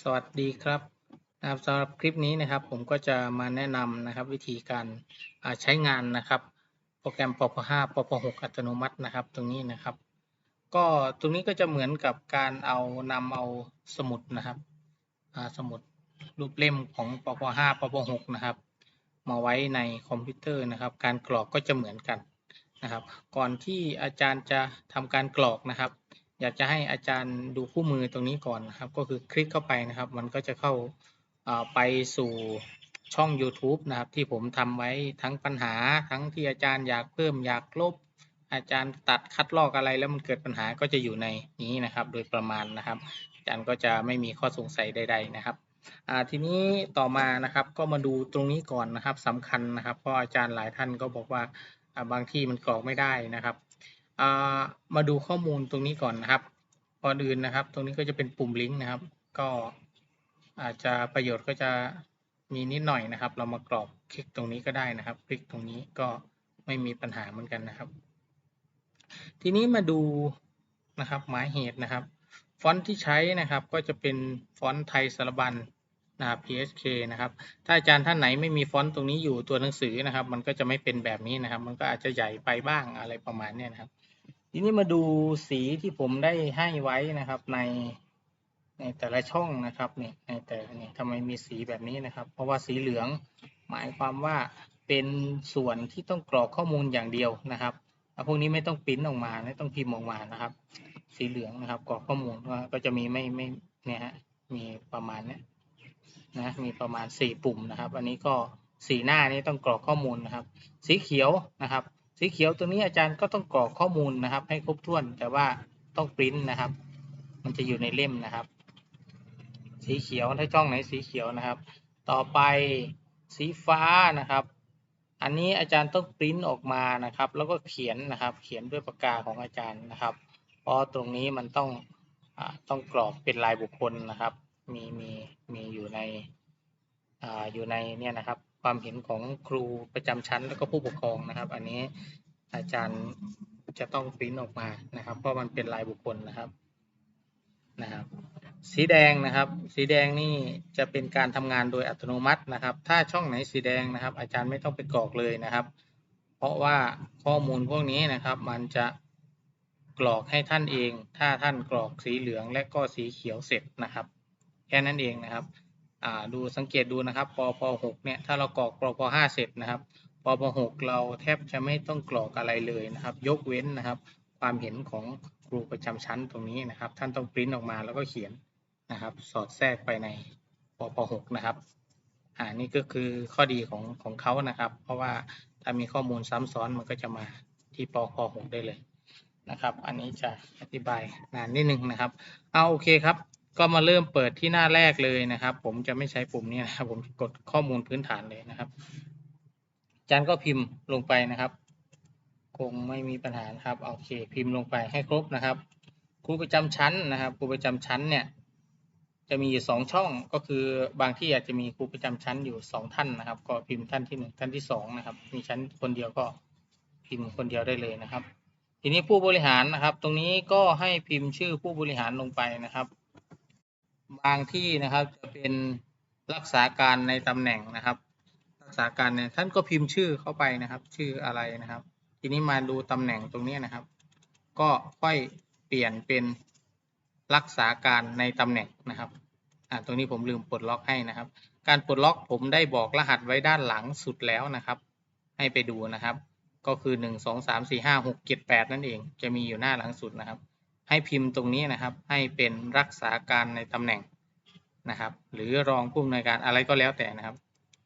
สวัสดีครับนะครับสำหรับคลิปนี้นะครับ ผมก็จะมาแนะนำนะครับ วิธีการใช้งานนะครับ โปรแกรมปป5ปป6อัตโนมัตินะครับ ตรงนี้นะครับ ก็ตรงนี้ก็จะเหมือนกับการเอานำเอาสมุดนะครับสมุดรูปเล่มของปป5ปป6นะครับ มาไว้ในคอมพิวเตอร์นะครับ การกรอกก็จะเหมือนกันนะครับ ก่อนที่อาจารย์จะทำการกรอกนะครับ อยากจะให้อาจารย์ดูคู่มือตรงนี้ก่อนนะครับ ก็คือคลิกเข้าไปนะครับ มันก็จะเข้าไปสู่ช่อง YouTube นะครับ ที่ผมทำไว้ทั้งปัญหาทั้งที่อาจารย์อยากเพิ่มอยากลบ อาจารย์ตัดคัดลอกอะไรแล้วมันเกิดปัญหาก็จะอยู่ในนี้นะครับ โดยประมาณนะครับ อาจารย์ก็จะไม่มีข้อสงสัยใด ๆนะครับทีนี้ต่อมานะครับก็มาดูตรงนี้ก่อนนะครับสำคัญนะครับ เพราะอาจารย์หลายท่านก็บอกว่าบางที่มันกรอกไม่ได้นะครับ มาดูข้อมูลตรงนี้ก่อนนะครับก่อนอื่นนะครับ ตรงนี้ก็จะเป็นปุ่มลิงก์นะครับ ก็อาจจะประโยชน์ก็จะมีนิดหน่อยนะครับ เรามากรอกคลิกตรงนี้ก็ได้นะครับ คลิกตรงนี้ก็ไม่มีปัญหาเหมือนกันนะครับ ทีนี้มาดูนะครับหมายเหตุนะครับ ฟอนต์ที่ใช้นะครับก็จะเป็นฟอนต์ไทยสารบัญ นะครับ PSK นะครับ ถ้าอาจารย์ท่านไหนไม่มีฟอนต์ตรงนี้อยู่ตัวหนังสือนะครับ มันก็จะไม่เป็นแบบนี้นะครับ มันก็อาจจะใหญ่ไปบ้างอะไรประมาณเนี้ยนะครับ ทีนี้มาดูสีที่ผมได้ให้ไว้นะครับ ในในแต่ละช่องนะครับเนี่ยในแต่เนี่ยทำไมมีสีแบบนี้นะครับ เพราะว่าสีเหลืองหมายความว่าเป็นส่วนที่ต้องกรอกข้อมูลอย่างเดียวนะครับอะพวกนี้ไม่ต้องปิ้นออกมาไม่ต้องพิมพ์ออกมานะครับ สีเหลืองนะครับกรอกข้อมูลว่าก็จะมีไม่ไม่เนี่ยฮะมีประมาณเนี้ย นะมีประมาณสี่ปุ่มนะครับ อันนี้ก็สีหน้านี้ต้องกรอกข้อมูลนะครับ สีเขียวนะครับ สีเขียวตัวนี้อาจารย์ก็ต้องกรอกข้อมูลนะครับ ให้ครบถ้วนแต่ว่าต้องปริ้นนะครับ มันจะอยู่ในเล่มนะครับ สีเขียวถ้าช่องไหนสีเขียวนะครับ ต่อไปสีฟ้านะครับ อันนี้อาจารย์ต้องปริ้นออกมานะครับ แล้วก็เขียนนะครับ เขียนด้วยปากกาของอาจารย์นะครับ เพราะตรงนี้มันต้องอต้องกรอกเป็นลายบุคคลนะครับ มีมีมีอยู่ในอ่าอยู่ในเนี่ยนะครับ ความเห็นของครูประจำชั้นแล้วก็ผู้ปกครองนะครับ อันนี้อาจารย์จะต้องปริ้นออกมานะครับ เพราะมันเป็นลายบุคคลนะครับนะครับ สีแดงนะครับ สีแดงนี่จะเป็นการทำงานโดยอัตโนมัตินะครับ ถ้าช่องไหนสีแดงนะครับ อาจารย์ไม่ต้องไปกรอกเลยนะครับ เพราะว่าข้อมูลพวกนี้นะครับ มันจะกรอกให้ท่านเอง ถ้าท่านกรอกสีเหลืองและก็สีเขียวเสร็จนะครับ แค่นั้นเองนะครับดูสังเกตดูนะครับปปหกเนี่ยถ้าเรากรอกปปห้าเสร็จนะครับปปหกเราแทบจะไม่ต้องกรอกอะไรเลยนะครับ ยกเว้นนะครับ ความเห็นของครูประจำชั้นตรงนี้นะครับ ท่านต้องปริ้นออกมาแล้วก็เขียนนะครับ สอดแทรกไปในปปหกนะครับ อ่า นี่ก็คือข้อดีของของเขานะครับ เพราะว่าถ้ามีข้อมูลซ้ำซ้อนมันก็จะมาที่ปปหกได้เลยนะครับ อันนี้จะอธิบายนานนิดนึงนะครับ เอาโอเคครับ ก็มาเริ่มเปิดที่หน้าแรกเลยนะครับ ผมจะไม่ใช้ปุ่มนี้นะครับ ผมกดข้อมูลพื้นฐานเลยนะครับจารย์ก็พิมพ์ลงไปนะครับ คงไม่มีปัญหาครับโอเค พิมพ์ลงไปให้ครบนะครับครูประจำชั้นนะครับครูประจำชั้นเนี่ย จะมีอยู่สองช่องก็คือบางที่อาจจะมีครูประจำชั้นอยู่สองท่านนะครับ ก็พิมพ์ท่านที่หนึ่งท่านที่สองนะครับ มีชั้นคนเดียวก็พิมพ์คนเดียวได้เลยนะครับ ทีนี้ผู้บริหารนะครับ ตรงนี้ก็ให้พิมพ์ชื่อผู้บริหารลงไปนะครับ บางที่นะครับจะเป็นรักษาการในตำแหน่งนะครับ รักษาการเนี่ยท่านก็พิมพ์ชื่อเข้าไปนะครับ ชื่ออะไรนะครับ ทีนี้มาดูตำแหน่งตรงนี้นะครับ ก็ค่อยเปลี่ยนเป็นรักษาการในตำแหน่งนะครับอ่าตรงนี้ผมลืมปลดล็อกให้นะครับ การปลดล็อกผมได้บอกรหัสไว้ด้านหลังสุดแล้วนะครับ ให้ไปดูนะครับ ก็คือหนึ่งสองสามสี่ห้าหกเจ็ดแปดนั่นเอง จะมีอยู่หน้าหลังสุดนะครับ ให้พิมพ์ตรงนี้นะครับ ให้เป็นรักษาการในตำแหน่งนะครับ หรือรองผู้อำนวยการอะไรก็แล้วแต่นะครับ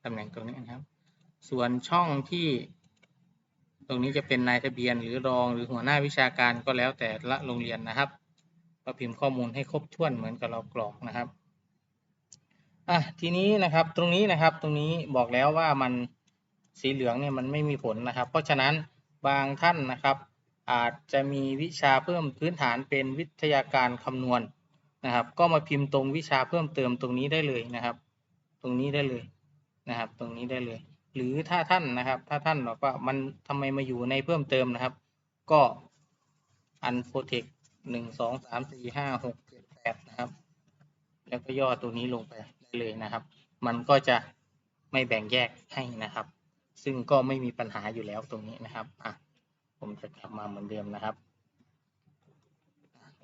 ตำแหน่งตรงนี้นะครับ ส่วนช่องที่ ตรงนี้จะเป็นนายทะเบียนหรือรองหรือหัวหน้าวิชาการก็แล้วแต่ละโรงเรียนนะครับก็พิมพ์ข้อมูลให้ครบถ้วนเหมือนกับเรากรอกนะครับอะทีนี้นะครับตรงนี้นะครับตรงนี้บอกแล้วว่ามันสีเหลืองเนี่ยมันไม่มีผลนะครับ เพราะฉะนั้นบางท่านนะครับ อาจจะมีวิชาเพิ่มพื้นฐานเป็นวิทยาการคำนวณนะครับ ก็มาพิมพ์ตรงวิชาเพิ่มเติมตรงนี้ได้เลยนะครับ ตรงนี้ได้เลยนะครับ ตรงนี้ได้เลย หรือถ้าท่านนะครับ ถ้าท่านบอกว่ามันทำไมมาอยู่ในเพิ่มเติมนะครับ ก็อันโฟเทคหนึ่งสองสามสี่ห้าหกเจ็ดแปดนะครับ แล้วก็ย่อตัวนี้ลงไปได้เลยนะครับ มันก็จะไม่แบ่งแยกให้นะครับ ซึ่งก็ไม่มีปัญหาอยู่แล้วตรงนี้นะครับอะ ผมจะกลับมาเหมือนเดิมนะครับ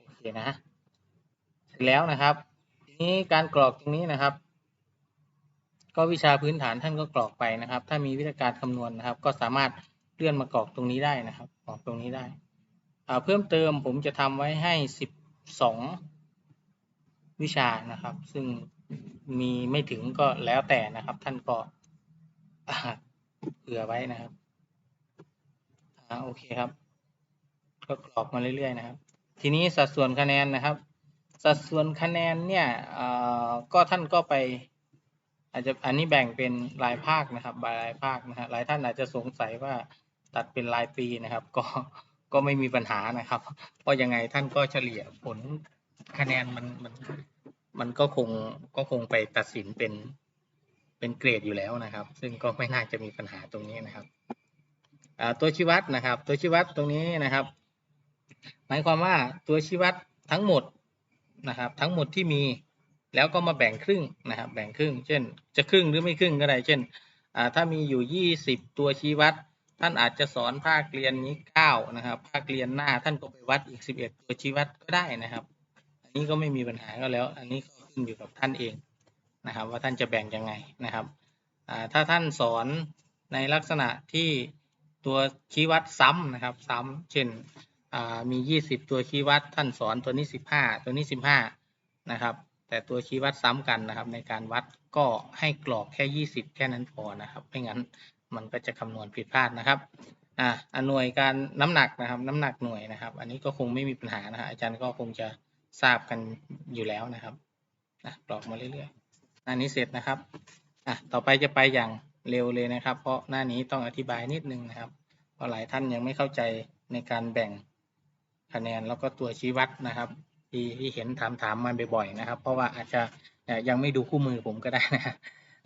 โอเคนะเสร็จแล้วนะครับ ทีนี้การกรอกตรงนี้นะครับ ก็วิชาพื้นฐานท่านก็กรอกไปนะครับ ถ้ามีวิธีการคำนวณนะครับ ก็สามารถเลื่อนมากรอกตรงนี้ได้นะครับกรอกตรงนี้ได้เพิ่มเติมผมจะทำไว้ให้สิบสองวิชานะครับ ซึ่งมีไม่ถึงก็แล้วแต่นะครับ ท่านก็อ่าเผื่อไว้นะครับ อ่าโอเคครับ ก็กรอกมาเรื่อยๆนะครับ ทีนี้สัดส่วนคะแนนนะครับ สัดส่วนคะแนนเนี่ยเอ่อก็ท่านก็ไป อาจจะอันนี้แบ่งเป็นรายภาคนะครับรายภาคนะฮะหลายท่านอาจจะสงสัยว่าตัดเป็นรายปีนะครับ ก็ก็ไม่มีปัญหานะครับ เพราะยังไงท่านก็เฉลี่ยผลคะแนนมันมันมันก็คงก็คงไปตัดสินเป็นเป็นเกรดอยู่แล้วนะครับ ซึ่งก็ไม่น่าจะมีปัญหาตรงนี้นะครับ ตัวชี้วัดนะครับ ตัวชี้วัดตรงนี้นะครับ หมายความว่าตัวชี้วัดทั้งหมดนะครับ ทั้งหมดที่มีแล้วก็มาแบ่งครึ่งนะครับ แบ่งครึ่ง เช่น จะครึ่งหรือไม่ครึ่งก็ได้ เช่นถ้ามีอยู่ 20 ตัวชี้วัด ท่านอาจจะสอนภาคเรียนนี้9นะครับ ภาคเรียนหน้าท่านก็ไปวัดอีก 11 ตัวชี้วัดก็ได้นะครับ อันนี้ก็ไม่มีปัญหาก็แล้ว อันนี้ก็ขึ้นอยู่กับท่านเองนะครับ ว่าท่านจะแบ่งยังไงนะครับถ้าท่านสอนในลักษณะที่ ตัวชี้วัดซ้ำนะครับ ซ้ำเช่นมี 20 ตัวชี้วัดท่านสอนตัวนี้ 15 ตัวนี้ 15 นะครับ แต่ตัวชี้วัดซ้ำกันนะครับ ในการวัดก็ให้กรอกแค่ 20 แค่นั้นพอนะครับไม่งั้นมันก็จะคำนวณผิดพลาดนะครับอ่าอ่าหน่วยการน้ำหนักนะครับ น้ำหนักหน่วยนะครับ อันนี้ก็คงไม่มีปัญหานะฮะอาจารย์ก็คงจะทราบกันอยู่แล้วนะครับอะกรอกมาเรื่อยๆหน้านี้เสร็จนะครับอะต่อไปจะไปอย่าง เร็วเลยนะครับ เพราะหน้านี้ต้องอธิบายนิดนึงนะครับ เพราะหลายท่านยังไม่เข้าใจในการแบ่งคะแนนแล้วก็ตัวชี้วัดนะครับ ที่ที่เห็นถามถามๆมาบ่อยๆนะครับ เพราะว่าอาจจะยังไม่ดูคู่มือผมก็ได้นะ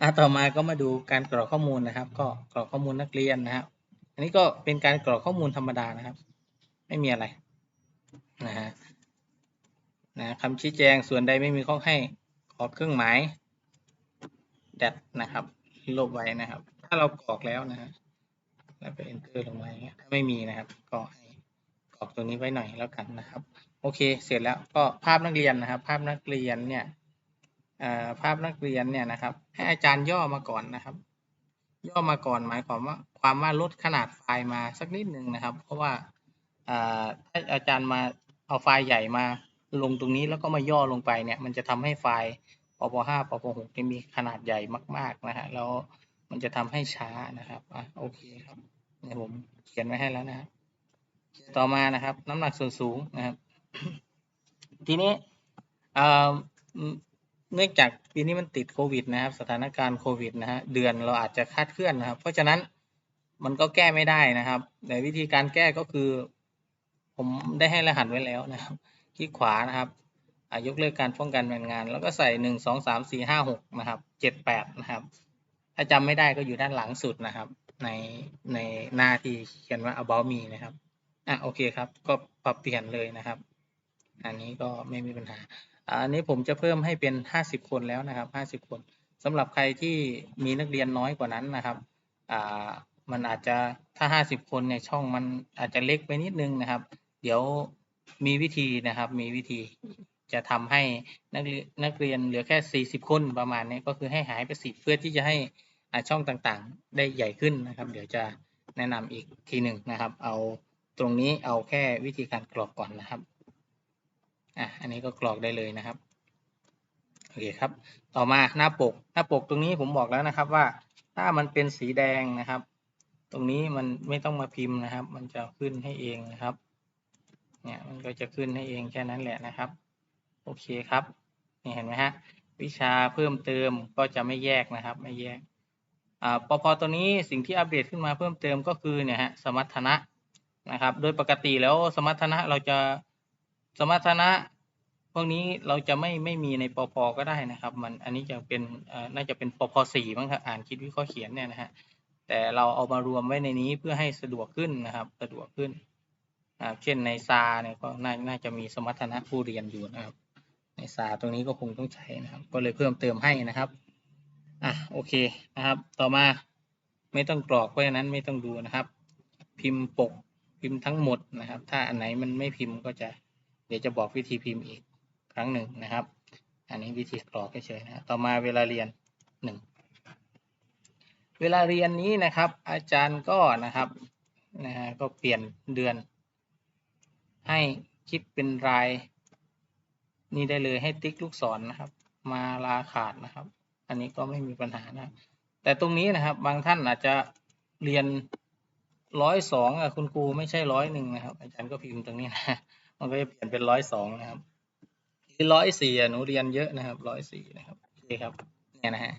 อะต่อมาก็มาดูการกรอกข้อมูลนะครับ ก็กรอกข้อมูลนักเรียนนะครับ อันนี้ก็เป็นการกรอกข้อมูลธรรมดานะครับ ไม่มีอะไรนะฮะนะคำชี้แจงส่วนใดไม่มีข้อให้ขอเครื่องหมายแดดนะครับ ลบไว้นะครับ ถ้าเรากรอกแล้วนะฮะแล้วไป enter ลงไว้อย่างเงี้ยถ้าไม่มีนะครับ ก็ให้กรอกตัวนี้ไว้หน่อยแล้วกันนะครับ โอเค เสร็จแล้วก็ภาพนักเรียนนะครับ ภาพนักเรียนเนี่ยเอ่อภาพนักเรียนเนี่ยนะครับ ให้อาจารย์ย่อมาก่อนนะครับ ย่อมาก่อนหมายความว่าความว่าลดขนาดไฟล์มาสักนิดหนึ่งนะครับ เพราะว่าอ่าถ้าอาจารย์มาเอาไฟล์ใหญ่มาลงตรงนี้แล้วก็มาย่อลงไปเนี่ย มันจะทำให้ไฟล์ ปปห้าปปหกมีขนาดใหญ่มาก ๆ นะฮะแล้วมันจะทำให้ช้านะครับอะโอเคครับเนี่ยผมเขียนไว้ให้แล้วนะครับต่อมานะครับ น้ำหนักส่วนสูงนะครับ ทีนี้เอ่อเนื่องจากปีนี้มันติดโควิดนะครับ สถานการณ์โควิดนะฮะเดือนเราอาจจะคาดเคลื่อนนะครับ เพราะฉะนั้นมันก็แก้ไม่ได้นะครับ แต่วิธีการแก้ก็คือ ผมได้ให้รหัสไว้แล้วนะครับ คลิกขวานะครับ ยกเลิกการป้องกันแรงงาน แล้วก็ใส่หนึ่งสองสามสี่ห้าหกนะครับเจ็ดแปดนะครับ ถ้าจำไม่ได้ก็อยู่ด้านหลังสุดนะครับ ในในหน้าที่เขียนว่า about me นะครับอะโอเคครับ ก็ปรับเปลี่ยนเลยนะครับ อันนี้ก็ไม่มีปัญหาอันนี้ผมจะเพิ่มให้เป็นห้าสิบคนแล้วนะครับห้าสิบคนสำหรับใครที่มีนักเรียนน้อยกว่านั้นนะครับอ่ามันอาจจะถ้าห้าสิบคนเนี่ยช่องมันอาจจะเล็กไปนิดนึงนะครับ เดี๋ยวมีวิธีนะครับ มีวิธี จะทำให้นักเรียนนักเรียนเหลือแค่สี่สิบคนประมาณนี้ก็คือให้หายไปสิเพื่อที่จะให้ช่องต่างๆ ได้ใหญ่ขึ้นนะครับ เดี๋ยวจะแนะนำอีกทีหนึ่งนะครับ เอาตรงนี้เอาแค่วิธีการกรอกก่อนนะครับอะอันนี้ก็กรอกได้เลยนะครับโอเคครับ ต่อมาหน้าปกหน้าปกตรงนี้ผมบอกแล้วนะครับว่าถ้ามันเป็นสีแดงนะครับ ตรงนี้มันไม่ต้องมาพิมพ์นะครับ มันจะขึ้นให้เองนะครับเนี่ยมันก็จะขึ้นให้เองแค่นั้นแหละนะครับ โอเคครับนี่เห็นไหมฮะวิชาเพิ่มเติมก็จะไม่แยกนะครับ ไม่แยกอ่าปพตัวนี้สิ่งที่อัปเดตขึ้นมาเพิ่มเติมก็คือเนี่ยฮะสมรรถนะนะครับ โดยปกติแล้วสมรรถนะเราจะสมรรถนะพวกนี้เราจะไม่ไม่มีในปพก็ได้นะครับ มันอันนี้จะเป็นอ่อน่าจะเป็นปพสี่มั้งครับอ่านคิดวิเคราะห์เขียนเนี่ยนะฮะแต่เราเอามารวมไว้ในนี้เพื่อให้สะดวกขึ้นนะครับ สะดวกขึ้นอ่าเช่นในซาเนี่ยก็น่าจะมีสมรรถนะผู้เรียนอยู่นะครับ ในสาตรงนี้ก็คงต้องใช้นะครับ ก็เลยเพิ่มเติมให้นะครับอะโอเคนะครับ ต่อมาไม่ต้องกรอกเพราะฉะนั้นไม่ต้องดูนะครับ พิมพ์ปกพิมพ์ทั้งหมดนะครับ ถ้าอันไหนมันไม่พิมพ์ก็จะเดี๋ยวจะบอกวิธีพิมพ์อีกครั้งหนึ่งนะครับ อันนี้วิธีกรอกเฉยๆนะต่อมาเวลาเรียนหนึ่งเวลาเรียนนี้นะครับ อาจารย์ก็นะครับนะฮะก็เปลี่ยนเดือน ให้คิดเป็นราย นี่ได้เลยให้ติ๊กลูกศรนนะครับ มาลาขาดนะครับ อันนี้ก็ไม่มีปัญหานะแต่ตรงนี้นะครับบางท่านอาจจะเรียนร้อยสองคุณครูไม่ใช่ร้อยหนึ่งนะครับ อาจารย์ก็พิมพ์ตรงนี้นะมันก็จะเปลี่ยนเป็นร้อยสองนะครับคือร้อยสี่หนูเรียนเยอะนะครับร้อยสี่นะครับโอเคครับเนี่ยนะฮะ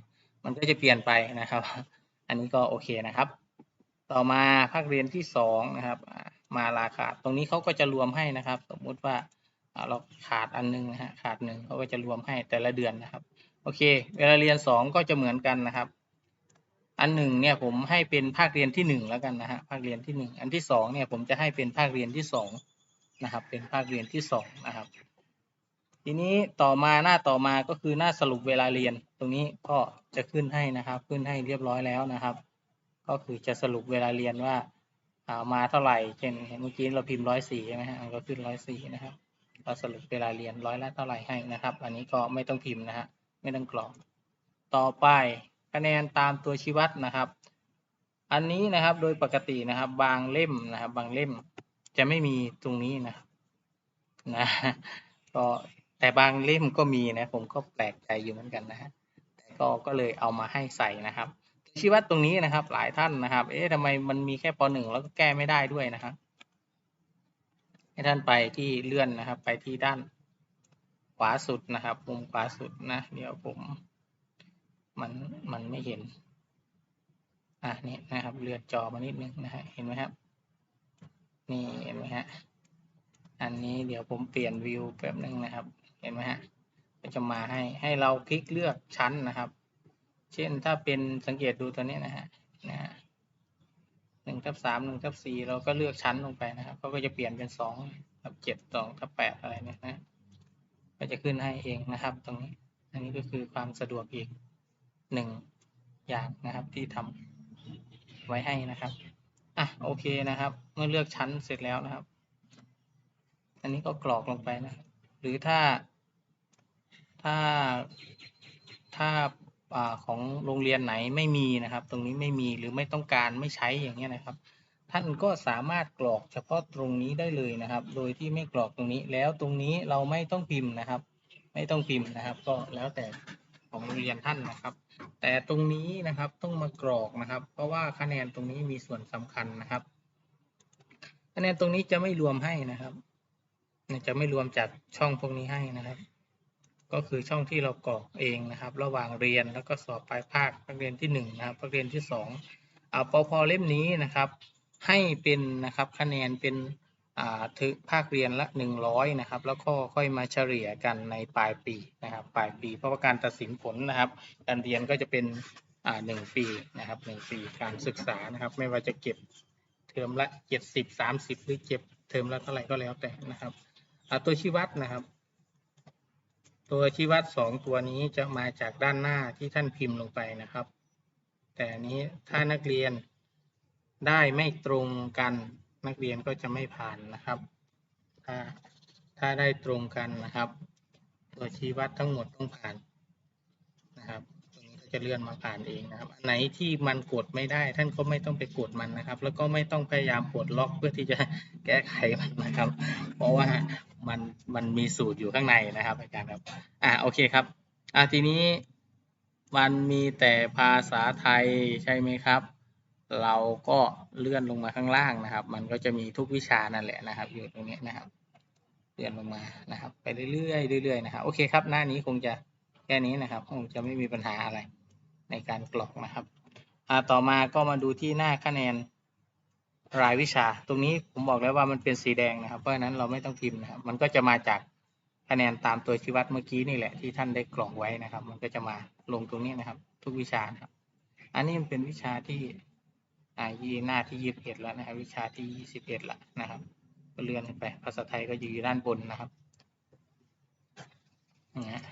มันก็จะเปลี่ยนไปนะครับ อันนี้ก็โอเคนะครับ ต่อมาภาคเรียนที่สองนะครับ มาลาขาดตรงนี้เขาก็จะรวมให้นะครับ สมมุติว่า เราขาดอันหนึงนะฮะขาดหนึ่งเขาก็จะรวมให้แต่ละเดือนนะครับโอเค เวลาเรียนสองก็จะเหมือนกันนะครับ อันหนึ่งเนี่ยผมให้เป็นภาคเรียนที่หนึ่งแล้วกันนะฮะภาคเรียนที่หนึ่งอันที่สองเนี่ยผมจะให้เป็นภาคเรียนที่สองนะครับเป็นภาคเรียนที่สองนะครับทีนี้ต่อมาหน้าต่อมาก็คือหน้าสรุปเวลาเรียน ตรงนี้ก็จะขึ้นให้นะครับ ขึ้นให้เรียบร้อยแล้วนะครับ ก็คือจะสรุปเวลาเรียนว่าอ่ามาเท่าไหร่เช่นเห็นเมื่อกี้เราพิมพ์ร้อยสี่ใช่ไหมฮะก็ขึ้นร้อยสี่นะครับ ก็สรุปเวลาเรียนร้อยละเท่าไหร่ให้นะครับ อันนี้ก็ไม่ต้องพิมพ์นะฮะไม่ต้องกรอกต่อไปคะแนนตามตัวชี้วัดนะครับ อันนี้นะครับโดยปกตินะครับ บางเล่มนะครับ บางเล่มจะไม่มีตรงนี้นะนะก็แต่บางเล่มก็มีนะ ผมก็แปลกใจอยู่เหมือนกันนะฮะแต่ก็ก็เลยเอามาให้ใส่นะครับชี้วัดตรงนี้นะครับ หลายท่านนะครับ เอ๊ะทำไมมันมีแค่ปหนึ่งแล้วก็แก้ไม่ได้ด้วยนะครับ ให้ท่านไปที่เลื่อนนะครับ ไปที่ด้านขวาสุดนะครับมุมขวาสุดนะ เดี๋ยวผม มันมันไม่เห็น อะนี่นะครับ เลื่อนจอมานิดนึงนะฮะเห็นไหมครับ นี่เห็นไหมฮะอันนี้เดี๋ยวผมเปลี่ยนวิวแป๊บนึงนะครับ เห็นไหมฮะก็จะมาให้ให้เราคลิกเลือกชั้นนะครับ เช่นถ้าเป็นสังเกตดูตัวนี้นะฮะนะฮะ หนึ่งทับสามหนึ่งทับสี่เราก็เลือกชั้นลงไปนะครับเขาก็จะเปลี่ยนเป็นสองทับเจ็ดสองทับแปดอะไรเนี่ยนะก็จะขึ้นให้เองนะครับ ตรงนี้อันนี้ก็คือความสะดวกอีกหนึ่งอย่างนะครับที่ทำไว้ให้นะครับอะโอเคนะครับ เมื่อเลือกชั้นเสร็จแล้วนะครับ อันนี้ก็กรอกลงไปนะหรือถ้าถ้าถ้า อของโรงเรียนไหนไม่มีนะครับ ตรงนี้ไม่มีหรือไม่ต้องการไม่ใช้อย่างเงี้ยนะครับ ท่านก็สามารถกรอกเฉพาะตรงนี้ได้เลยนะครับ โดยที่ไม่กรอกตรงนี้แล้วตรงนี้เราไม่ต้องพิมพ์นะครับ ไม่ต้องพิมพ์นะครับ ก็แล้วแต่ของโรงเรียนท่านนะครับ แต่ตรงนี้นะครับต้องมากรอกนะครับ เพราะว่าคะแนนตรงนี้มีส่วนสำคัญนะครับ คะแนนตรงนี้จะไม่รวมให้นะครับจะไม่รวมจากช่องพวกนี้ให้นะครับ ก็คือช่องที่เรากรอกเองนะครับ ระหว่างเรียนแล้วก็สอบปลายภาคนักเรียนที่หนึ่งนะครับนักเรียนที่สองอ่าปพเล่มนี้นะครับ ให้เป็นนะครับคะแนนเป็นอ่าถึงภาคเรียนละหนึ่งร้อยนะครับ แล้วก็ค่อยมาเฉลี่ยกันในปลายปีนะครับ ปลายปี เพราะว่าการตัดสินผลนะครับ การเรียนก็จะเป็นอ่าหนึ่งปีนะครับหนึ่งปีการศึกษานะครับ ไม่ว่าจะเก็บเทอมละเจ็ดสิบสามสิบหรือเก็บเทอมละเท่าไหร่ก็แล้วแต่นะครับอ่าตัวชี้วัดนะครับ ตัวชี้วัดสองตัวนี้จะมาจากด้านหน้าที่ท่านพิมพ์ลงไปนะครับ แต่นนี้ถ้านักเรียนได้ไม่ตรงกันนักเรียนก็จะไม่ผ่านนะครับ ถ้าถ้าได้ตรงกันนะครับ ตัวชี้วัดทั้งหมดต้องผ่านนะครับตรงนี้ก็จะเลื่อนมาผ่านเองนะครับ อันไหนที่มันกดไม่ได้ ท่านก็ไม่ต้องไปกดมันนะครับ แล้วก็ไม่ต้องพยายามกดล็อกเพื่อที่จะแก้ไขมันนะครับ เพราะว่า มันมันมีสูตรอยู่ข้างในนะครับอาจารย์ครับอ่าโอเคครับอ่าทีนี้มันมีแต่ภาษาไทยใช่ไหมครับ เราก็เลื่อนลงมาข้างล่างนะครับ มันก็จะมีทุกวิชานั่นแหละนะครับ อยู่ตรงนี้นะครับเลื่อนลงมานะครับ ไปเรื่อยๆเรื่อยๆนะครับโอเคครับ หน้านี้คงจะแค่นี้นะครับ คงจะไม่มีปัญหาอะไรในการกรอกนะครับอ่าต่อมาก็มาดูที่หน้าคะแนน รายวิชา ตรงนี้ผมบอกแล้วว่ามันเป็นสีแดงนะครับ เพราะฉะนั้นเราไม่ต้องพิมพ์นะครับ มันก็จะมาจากคะแนนตามตัวชี้วัดเมื่อกี้นี่แหละที่ท่านได้กรอกไว้นะครับ มันก็จะมาลงตรงนี้นะครับ ทุกวิชานะครับ อันนี้มันเป็นวิชาที่อ่ายีหน้าที่ยี่สิบเอ็ดแล้วนะครับ วิชาที่ยี่สิบเอ็ดละนะครับก็เลื่อนไป ภาษาไทยก็อยู่ด้านบนนะครับนะ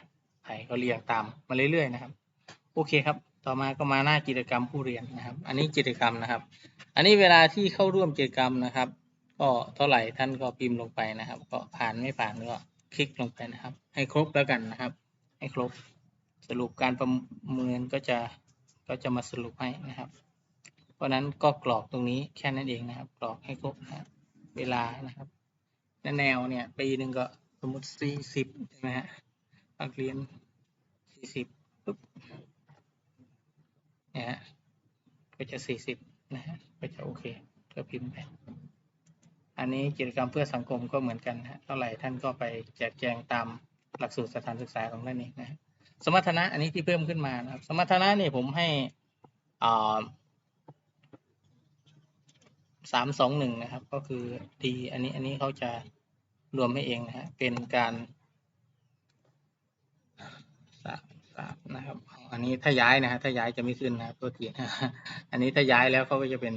ไผ่ก็เรียงตามมาเรื่อยๆนะครับ โอเคครับ ต่อมาก็มาหน้ากิจกรรมผู้เรียนนะครับ อันนี้กิจกรรมนะครับ อันนี้เวลาที่เข้าร่วมกิจกรรมนะครับ ก็เท่าไหร่ท่านก็พิมพ์ลงไปนะครับ ก็ผ่านไม่ผ่านก็คลิกลงไปนะครับ ให้ครบแล้วกันนะครับ ให้ครบสรุปการประเมินก็จะก็จะมาสรุปให้นะครับ เพราะฉะนั้นก็กรอกตรงนี้แค่นั้นเองนะครับ กรอกให้ครบนะครับเวลานะครับและแนวเนี่ยปีหนึ่งก็สมมติสี่สิบใช่ไหมฮะนักเรียนสี่สิบปุ๊บ นี่ยฮะก็จะสี่สิบนะฮะก็จะโอเคก็พิมพ์ไปอันนี้กิจกรรมเพื่อสังคมก็เหมือนกันฮะเท่าไหร่ท่านก็ไปแจกแจงตามหลักสูตรสถานศึกษาของท่านเองนะฮะสมรรถนะอันนี้ที่เพิ่มขึ้นมานะครับ สมรรถนะนี่ผมให้อ่าสามสองหนึ่งนะครับ ก็คือดีอันนี้อันนี้เขาจะรวมให้เองนะฮะเป็นการสามนะครับ อันนี้ถ้าย้ายนะฮะถ้าย้ายจะไม่ขึ้นนะครับตัวทีนอันนี้ถ้าย้ายแล้วเขาก็จะเป็น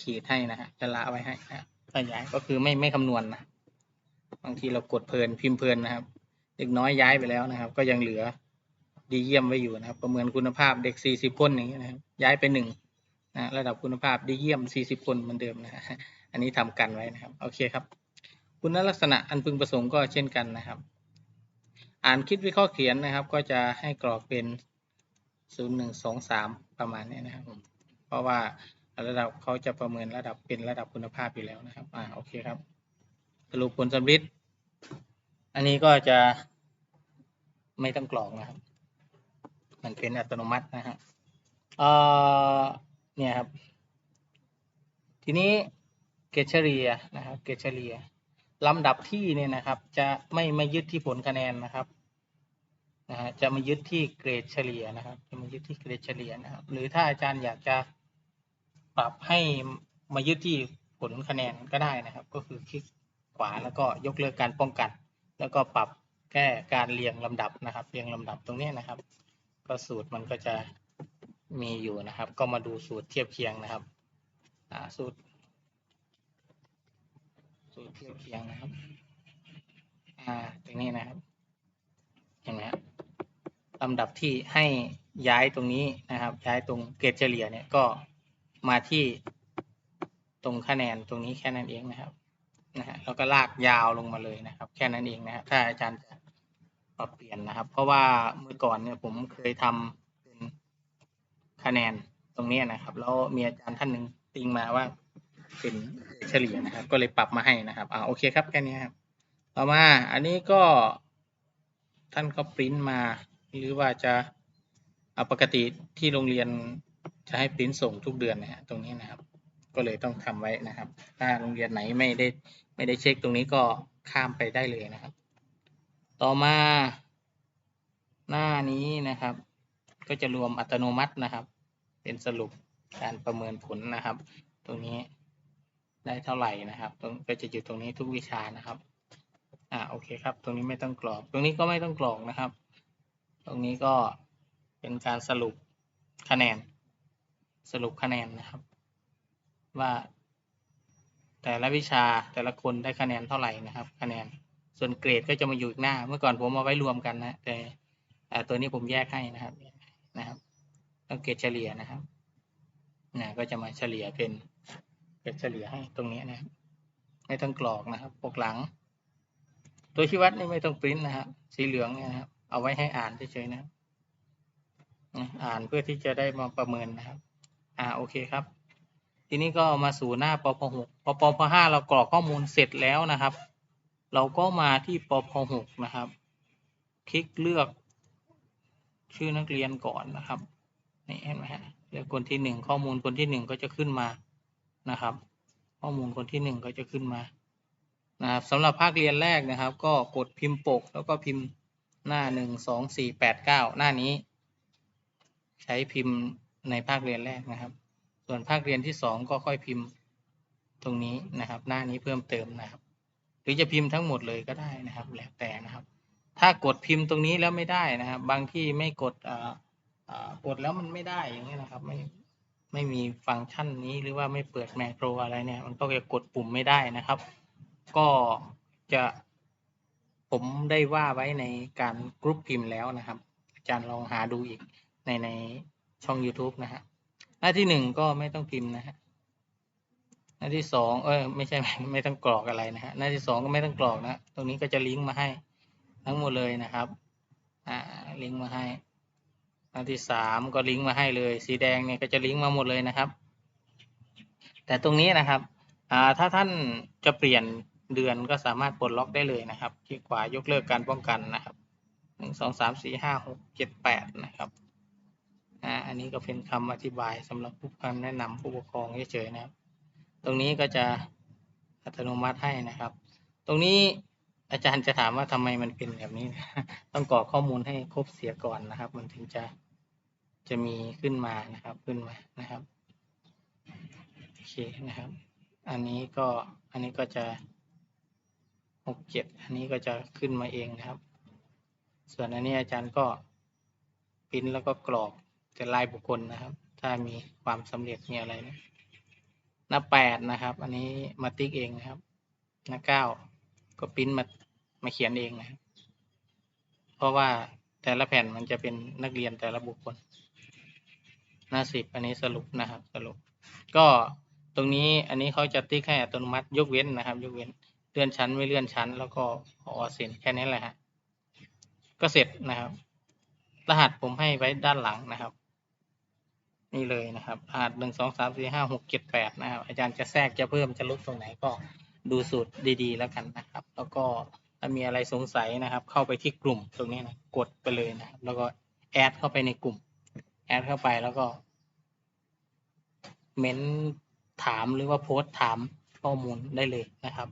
ขีดให้นะฮะจะละไว้ให้นะฮะถ้าย้ายก็คือไม่ไม่คำนวณนะบางทีเรากดเพลินพิมพ์เพลินนะครับ เด็กน้อยย้ายไปแล้วนะครับ ก็ยังเหลือดีเยี่ยมไว้อยู่นะครับ ประเมินคุณภาพเด็ก 40 คนอย่างเงี้ยนะครับย้ายไปหนึ่งนะระดับคุณภาพดีเยี่ยม 40 คนเหมือนเดิมนะฮะอันนี้ทำกันไว้นะครับ โอเคครับ คุณลักษณะอันพึงประสงค์ก็เช่นกันนะครับ อ่านคิดวิเคราะห์เขียนนะครับ ก็จะให้กรอกเป็น 0 1 2 3 ประมาณนี้นะครับผมเพราะว่าระดับเขาจะประเมินระดับเป็นระดับคุณภาพอยู่แล้วนะครับอ่าโอเคครับ สรุปผลสำริดอันนี้ก็จะไม่ต้องกรอกนะครับ มันเป็นอัตโนมัตินะฮะเอ่อเนี่ยครับ ทีนี้เกรดเฉลียนะครับ เกรดเฉลีย ลำดับที่เนี่ยนะครับ จะไม่ไม่ยึดที่ผลคะแนนนะครับนะฮะจะมายึดที่เกรดเฉลี่ยนะครับ จะมายึดที่เกรดเฉลี่ยนะครับ หรือถ้าอาจารย์อยากจะปรับให้มายึดที่ผลคะแนนก็ได้นะครับ ก็คือคลิกขวาแล้วก็ยกเลิกการป้องกัน แล้วก็ปรับแก้การเรียงลำดับนะครับ เรียงลำดับตรงนี้นะครับ ก็สูตรมันก็จะมีอยู่นะครับ ก็มาดูสูตรเทียบเคียงนะครับสูตร สูตรเทียบเคียงนะครับ อ่าตรงนี้นะครับ เห็นไหมครับลำดับที่ให้ย้ายตรงนี้นะครับ ย้ายตรงเกรดเฉลี่ยเนี่ยก็มาที่ตรงคะแนนตรงนี้แค่นั้นเองนะครับนะฮะแล้วก็ลากยาวลงมาเลยนะครับ แค่นั้นเองนะครับถ้าอาจารย์จะปรับเปลี่ยนนะครับ เพราะว่าเมื่อก่อนเนี่ยผมเคยทำเป็นคะแนนตรงนี้นะครับ แล้วมีอาจารย์ท่านหนึ่งติงมาว่า เป็นเฉลี่ยนะครับ ก็เลยปรับมาให้นะครับอ่าโอเคครับแค่นี้ครับ ต่อมาอันนี้ก็ท่านก็ปริ้นมา หรือว่าจะอ่าปกติที่โรงเรียนจะให้ปริ้นส่งทุกเดือนนะฮะตรงนี้นะครับ ก็เลยต้องทำไว้นะครับ ถ้าโรงเรียนไหนไม่ได้ไม่ได้เช็คตรงนี้ก็ข้ามไปได้เลยนะครับ ต่อมาหน้านี้นะครับ ก็จะรวมอัตโนมัตินะครับ เป็นสรุปการประเมินผลนะครับ ตรงนี้ ได้เท่าไหร่นะครับตรงก็จะอยู่ตรงนี้ทุกวิชานะครับอ่าโอเคครับ ตรงนี้ไม่ต้องกรอก ตรงนี้ก็ไม่ต้องกรอกนะครับ ตรงนี้ก็เป็นการสรุปคะแนน สรุปคะแนนนะครับ ว่าแต่ละวิชาแต่ละคนได้คะแนนเท่าไหร่นะครับ คะแนนส่วนเกรดก็จะมาอยู่อีกหน้า เมื่อก่อนผมเอาไว้รวมกันนะแต่ตัวนี้ผมแยกให้นะครับนะครับต้องเกรดเฉลี่ยนะครับนะก็จะมาเฉลี่ยเป็น เกรดเฉลี่ยให้ตรงนี้นะครับไม่ต้องกรอกนะครับ ปกหลัง ตัวชี้วัดนี่ไม่ต้องปริ้นนะครับสีเหลืองเนี่ยนะครับ เอาไว้ให้อ่านเฉยๆนะอ่านเพื่อที่จะได้มาประเมินนะครับ อ่าโอเคครับ ทีนี้ก็มาสู่หน้าปพหกพปพห้าเรากรอกข้อมูลเสร็จแล้วนะครับ เราก็มาที่ปพหกนะครับ คลิกเลือก ชื่อนักเรียนก่อนนะครับนี่เห็นไหมฮะเลือกคนที่หนึ่งข้อมูลคนที่หนึ่งก็จะขึ้นมา นะครับ ข้อมูลคนที่หนึ่งก็จะขึ้นมานะครับสำหรับภาคเรียนแรกนะครับ ก็กดพิมพ์ปกแล้วก็พิมพ์หน้าหนึ่งสองสี่แปดเก้าหน้านี้ ใช้พิมพ์ในภาคเรียนแรกนะครับ ส่วนภาคเรียนที่สองก็ค่อยพิมพ์ตรงนี้นะครับ หน้านี้เพิ่มเติมนะครับ หรือจะพิมพ์ทั้งหมดเลยก็ได้นะครับ แล้วแต่นะครับ ถ้ากดพิมพ์ตรงนี้แล้วไม่ได้นะครับ บางที่ไม่กดอ่ากดแล้วมันไม่ได้อย่างนี้ยนะครับไม่ ไม่มีฟังก์ชันนี้หรือว่าไม่เปิดแมคโครอะไรเนี่ยมันก็จะกดปุ่มไม่ได้นะครับ ก็จะผมได้ว่าไว้ในการกรุ๊ปพิมพ์แล้วนะครับ อาจารย์ลองหาดูอีกในในช่อง YouTube นะฮะหน้าที่หนึ่งก็ไม่ต้องพิมพ์นะฮะหน้าที่สองเออไม่ใช่ไม่ต้องกรอกอะไรนะฮะหน้าที่สองก็ไม่ต้องกรอกนะ ตรงนี้ก็จะลิงก์มาให้ทั้งหมดเลยนะครับ อ่าลิงก์มาให้ หน้าที่สามก็ลิงก์มาให้เลย สีแดงเนี่ยก็จะลิงก์มาหมดเลยนะครับ แต่ตรงนี้นะครับอ่าถ้าท่านจะเปลี่ยนเดือนก็สามารถปลดล็อกได้เลยนะครับ คลิกขวายกเลิกการป้องกันนะครับหนึ่งสองสามสี่ห้าหกเจ็ดแปดนะครับอ่าอันนี้ก็เป็นคำอธิบายสำหรับผู้คำแนะนำผู้ปกครองเฉยๆนะครับ ตรงนี้ก็จะอัตโนมัติให้นะครับ ตรงนี้ อาจารย์จะถามว่าทำไมมันเป็นแบบนี้ ต้องกรอกข้อมูลให้ครบเสียก่อนนะครับ มันถึงจะจะมีขึ้นมานะครับ ขึ้นมานะครับโอเคนะครับ อันนี้ก็อันนี้ก็จะหกเจ็ดอันนี้ก็จะขึ้นมาเองนะครับ ส่วนอันนี้อาจารย์ก็ปริ้นแล้วก็กรอกแต่ลายบุคคลนะครับ ถ้ามีความสำเร็จมีอะไรนะหน้าแปดนะครับ อันนี้มาติ๊กเองนะครับ หน้าเก้า ก็ปริ้นมามาเขียนเองนะครับเพราะว่าแต่ละแผ่นมันจะเป็นนักเรียนแต่ละบุคคล หน้าสิบอันนี้สรุปนะครับสรุป ก็ตรงนี้อันนี้เขาจะติ๊กให้อัตโนมัติยกเว้นนะครับ ยกเว้นเลื่อนชั้นไม่เลื่อนชั้น แล้วก็พอเซ็นแค่นี้แหละฮะก็เสร็จนะครับ รหัสผมให้ไว้ด้านหลังนะครับ นี่เลยนะครับรหัสหนึ่งสองสามสี่ห้าหกเจ็ดแปดนะครับ อาจารย์จะแทรกจะเพิ่มจะลดตรงไหนก็ ดูสูตรดี ๆ แล้วกันนะครับ แล้วก็ถ้ามีอะไรสงสัยนะครับ เข้าไปที่กลุ่มตรงนี้นะกดไปเลยนะครับ แล้วก็แอดเข้าไปในกลุ่ม แอดเข้าไปแล้วก็ เม้นถามหรือว่าโพสต์ถามข้อมูลได้เลยนะครับ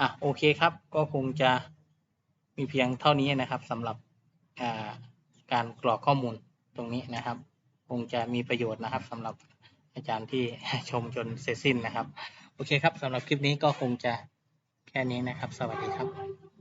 อะโอเคครับ ก็คงจะมีเพียงเท่านี้นะครับสำหรับาการกรอกข้อมูลตรงนี้นะครับ คงจะมีประโยชน์นะครับสำหรับอาจารย์ที่ชมจนเสร็จสิ้นนะครับ โอเคครับสำหรับคลิปนี้ก็คงจะแค่นี้นะครับ สวัสดีครับ